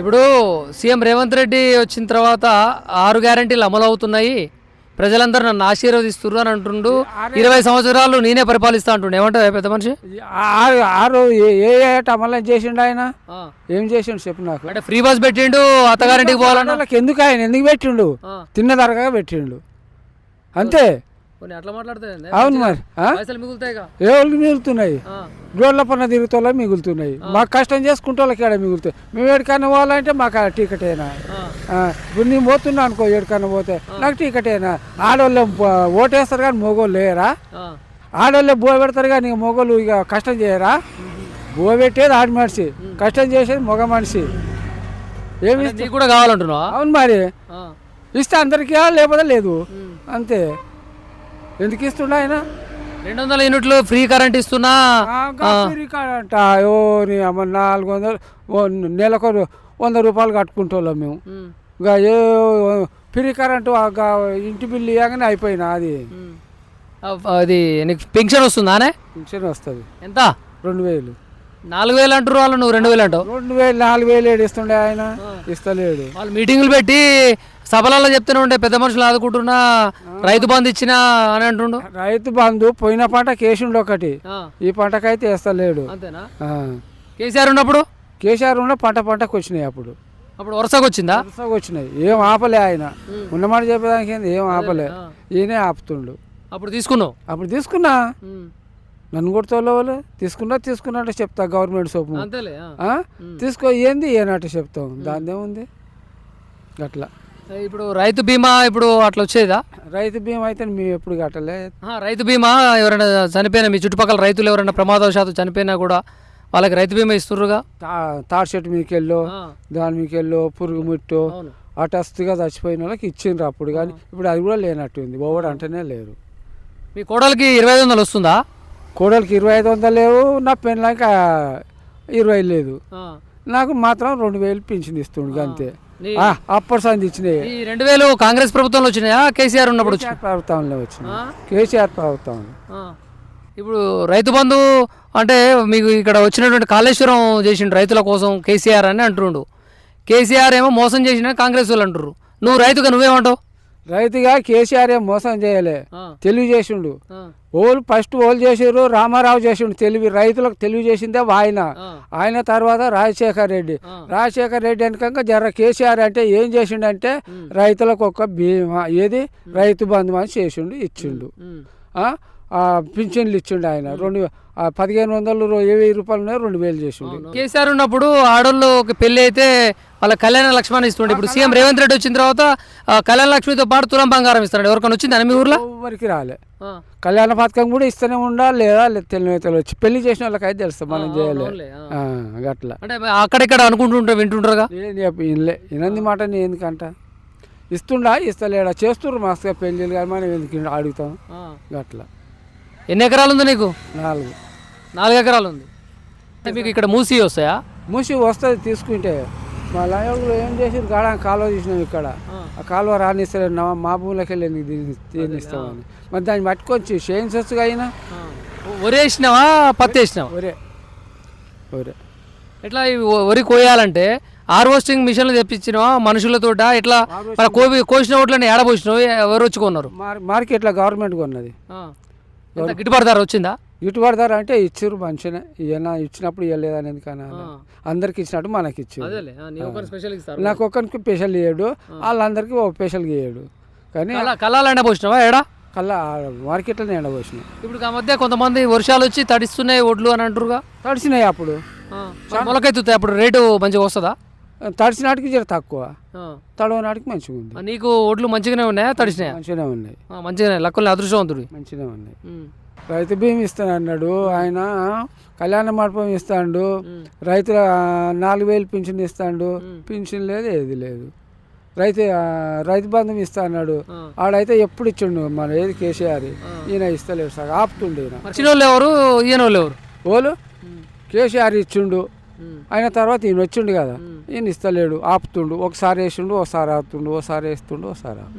ఇప్పుడు సీఎం రేవంత్ రెడ్డి వచ్చిన తర్వాత ఆరు గ్యారంటీలు అమలు అవుతున్నాయి. ప్రజలందరూ నన్ను ఆశీర్వదిస్తున్నారు అని అంటుండు. ఇరవై సంవత్సరాలు నేనే పరిపాలిస్తా అంటుండే. ఏమంటావు పెద్ద మనిషి? ఆరు ఆరు ఏ ఏట అమలు చేసిండు ఆయన. ఏం చేసిండు చెప్పు నాకు? అంటే ఫ్రీ బస్ పెట్టిండు అత్తగారింటికి పోవాలన్నా? ఎందుకు ఆయన? ఎందుకు పెట్టిండు. తిన్న తరగా పెట్టిండు. అంతే. అట్లా మాట్లాడుతుంది అవును మరి? పైసలు వాళ్ళకి మిగులుతున్నాయి. రోడ్ల పన్న తిరుగుతోళ్ళ మిగులుతున్నాయి. మాకు కష్టం చేసుకుంటే వాళ్ళకి మిగులుతాయి. మేము ఎక్కడికైనా పోవాలంటే మాకు ఆ. ఆ, ఇప్పుడు నేను పోతున్నా అనుకో ఎక్కడికైనా పోతే నాకు టికెటేనా? ఆడవాళ్ళు ప- ఓటేస్తారు కానీ మొగోళ్ళు లేరా. ఆడవాళ్ళే బో పెడతారు కానీ మొగోళ్ళు ఇక కష్టం చేయరా? బో పెట్టేది ఆడ మనిషి. కష్టం చేసేది మగ మనిషి. ఏమి కూడా కావాలంటున్నావా? అవును మరి. ఇస్తే అందరికీ లేకపోతే లేదు. అంతే. ఎందుకు ఇస్తుండ ఆయన? రెండు వందల యూనిట్లు ఫ్రీ కరెంట్ ఇస్తున్నా. అంట ఓ నీ అమ్మ నాలుగు వందలు ఓ నెలకు వంద రూపాయలు కట్టుకుంటాం మేము. ఏ ఫ్రీ కరెంటు ఇంటి బిల్లు ఇవ్వగానే అయిపోయినా అది. అది నీకు పెన్షన్ వస్తుందానే? పెన్షన్ వస్తుంది. ఎంత? రెండు వేలు. నాలుగు వేలు అంటారు వాళ్ళు నువ్వు రెండు వేలు అంటావు. రెండు వేలు నాలుగు వేలు ఏడు ఇస్తుండే ఆయన. ఇస్తలేడు. వాళ్ళు మీటింగులు పెట్టి సభలలో చెప్తూనే ఉండే పెద్ద మనుషులు ఆదుకుంటున్నా రైతు బంధు ఇచ్చినా అని అంటుండు. రైతు బంధు పోయిన పంట కేసిండు ఒకటి. ఈ పంటకైతే వేస్తలేడు. అంతేనా? ఆ. కేసీఆర్ ఉన్నప్పుడు? కేసీఆర్ ఉన్న పంట పంటకు వచ్చినాయి అప్పుడు. అప్పుడు వరుసకు వచ్చిందా? వరుసగా వచ్చినాయి. ఏం ఆపలే ఆయన. ఉన్నమాట చెప్పడానికి ఏంది? ఏం ఆపలే. ఈయనే ఆపుతుండు. అప్పుడు తీసుకున్నావు? అప్పుడు తీసుకున్నా. నన్ను కొడుతోళ్ళు వాళ్ళు తీసుకున్నా తీసుకున్నట్టు చెప్తా గవర్నమెంట్ సోపు? తీసుకో ఏంది? ఏనట్టు చెప్తాం. దాని ఏముంది అట్లా ఇప్పుడు రైతు బీమా ఇప్పుడు అట్లా వచ్చేదా? రైతు బీమా అయితే మేము ఎప్పుడు కట్టలే. రైతు బీమా ఎవరైనా చనిపోయినా మీ చుట్టుపక్కల రైతులు ఎవరైనా ప్రమాదవశాత్తు చనిపోయినా కూడా వాళ్ళకి రైతు బీమా ఇస్తుర్రుగా? తాడు చెట్టు మీకు వెళ్ళు దాని మీకు వెళ్ళు పురుగు ముట్టు అటస్తుగా చచ్చిపోయిన వాళ్ళకి ఇచ్చిండ్రు అప్పుడు కానీ ఇప్పుడు అది కూడా లేనట్టుంది. ఓవడు అంటేనే లేరు. మీ కోడలికి ఇరవై ఐదు వందలు వస్తుందా? కోడలికి ఇరవై ఐదు వందలు లేవు నా పెళ్ళకి ఇరవై లేదు. నాకు మాత్రం రెండు వేలు పింఛన్ ఇస్తుండు అంతే. అప్పటి సంది ఇచ్చినాయి. ఈ రెండు వేలు కాంగ్రెస్ ప్రభుత్వంలో వచ్చినాయా? కేసీఆర్ ఉన్నప్పుడు కేసీఆర్ ప్రభుత్వంలో వచ్చినాయి? కేసీఆర్ ప్రభుత్వం. ఇప్పుడు రైతు బంధు అంటే మీకు ఇక్కడ వచ్చినటువంటి కాళేశ్వరం చేసిండు రైతుల కోసం కేసీఆర్ అని అంటుండు. కేసీఆర్ ఏమో మోసం చేసిన కాంగ్రెస్ వాళ్ళు అంటారు నువ్వు రైతుగా నువ్వేమంటావు? రైతుగా కేసీఆర్ ఏం మోసం చేయలే. తెలివి చేసిండు ఓళ్ళు ఫస్ట్ ఓళ్ళు చేసారు రామారావు చేసిండు. తెలివి రైతులకు తెలివి చేసిందే ఆయన ఆయన తర్వాత రాజశేఖర్ రెడ్డి. రాజశేఖర్ రెడ్డి వెనక జర కేసీఆర్ అంటే ఏం చేసిండంటే రైతులకు ఒక బీమా ఏది? రైతు బంధు అని చేసిండు ఇచ్చిండు. పింఛన్లు ఇచ్చిండు ఆయన. రెండు పదిహేను వందలు వెయ్యి రూపాయలు రెండు వేలు చేసిండు. కేసీఆర్ ఉన్నప్పుడు ఆడోళ్ళు ఒక పెళ్ళి అయితే వాళ్ళ కళ్యాణ లక్ష్మణ్ ఇస్తుండే ఇప్పుడు సీఎం రేవంత్ రెడ్డి వచ్చిన తర్వాత కళ్యాణ లక్ష్మితో పాటు తులం బంగారం ఇస్తున్నాడు. ఎవరికైనా వచ్చిందా మీ ఊర్లో? ఎవరికి రాలే. కళ్యాణ పథకం కూడా ఇస్తూనే ఉండాలి లేదా తెలియతలు వచ్చి పెళ్ళి చేసిన వాళ్ళకైతే తెలుస్తుంది మనం చేయలే. అవునులే, ఆ. ఆ, గట్ల. అంటే అక్కడిక్కడ అనుకుంటుంటారు వింటుంటారుగా? ఇన్లే ఇనంది మాట నేను ఎందుకంట? ఇస్తుండా ఇస్తలేడా? చేస్తుర్రు మస్తుగా పెళ్ళిళ్ళు కానీ మనం ఎందుకు అడుగుతాం? ఆ. గట్ల. ఎన్ని ఎకరాలు ఉంది నీకు? నాలుగు. నాలుగు ఎకరాలు ఉంది. అంటే మీకు ఇక్కడ మూసి వస్తాయా? మూసి వస్తుంది తీసుకుంటే. మా లయోగులు ఏం చేసి గాడ కాలువ తీసినాం ఇక్కడ. ఆ. కాలువ రానిస్తలేదు నా మా భూమిలోకి వెళ్ళి మరి దాన్ని పట్టుకొచ్చి చేయించచ్చుగా అయినా? ఆ. వరి వేసినావా? పత్తి వేసినావా? ఒరే. ఒరే. ఎట్లా ఈ వరి కోయాలంటే హార్వెస్టింగ్ మిషన్లు తెప్పించినావా? మనుషులతోట ఎట్లా? మన కోవి కోసిన ఓట్లని ఏడబోసినావు ఎవరు వచ్చి కొన్నారు? మార్ మార్కెట్లో గవర్నమెంట్ కొన్నది. గిట్టుబాటు ధర వచ్చిందా? గిట్టుబాటు ధర అంటే ఇచ్చిర్రు మంచిగానే ఈయన ఇచ్చినప్పుడు ఇవ్వలేదని ఎందుకన్నా ఆ. అందరికి ఇచ్చినట్టు మనకి ఇచ్చారు నాకు ఒక్కరికి స్పెషల్ ఇయ్యాడు. వాళ్ళందరికీ ఒక స్పెషల్ ఇయ్యాడు. కానీ కళ కళాలు ఎండబోసినావా ఏడా? కల్లా మార్కెట్లోనే ఎండబోసినాయి ఇప్పుడు ఆ మధ్య కొంతమంది వర్షాలు వచ్చి తడిస్తున్నాయి ఒడ్లు అని అంటారుగా? తడిసినాయి అప్పుడు. మొలకెత్తుతాయి అప్పుడు రేటు మంచిగా వస్తుందా? తడిసినాటికి జర తక్కువ. తడవ నాటికి మంచిగా ఉంది. నీకు ఒడ్లు మంచిగానే ఉన్నాయా తడిసినాయా? మంచిగానే ఉన్నాయి. మంచిగానే లక్కుల్ని అదృష్టవంతుడు మంచిగానే ఉన్నాయి. రైతు బీమా ఇస్తాను అన్నాడు. ఆయన కళ్యాణ మండపం ఇస్తాడు. రైతుల ఆ, నాలుగు వేలు పింఛన్ ఇస్తాడు. పింఛన్ లేదు ఏది లేదు. రైతు రైతు బంధం ఇస్తా అన్నాడు. ఆడైతే ఎప్పుడు ఇచ్చిండు? మన ఏది కేసీఆర్ ఈయన ఇస్తలేడు సార్. ఆపుతుండు ఈయన. వాళ్ళు ఎవరు? ఈయన వాళ్ళు ఎవరు? ఓలు? కేసీఆర్ ఇచ్చిండు. ఆయన తర్వాత ఈయన వచ్చిండు కదా ఈయన ఇస్తలేడు ఆపుతుండు ఒకసారి వేసిండు ఒకసారి ఆపుతుండు ఒకసారి వేస్తుండు ఒకసారి ఆపుతుండు.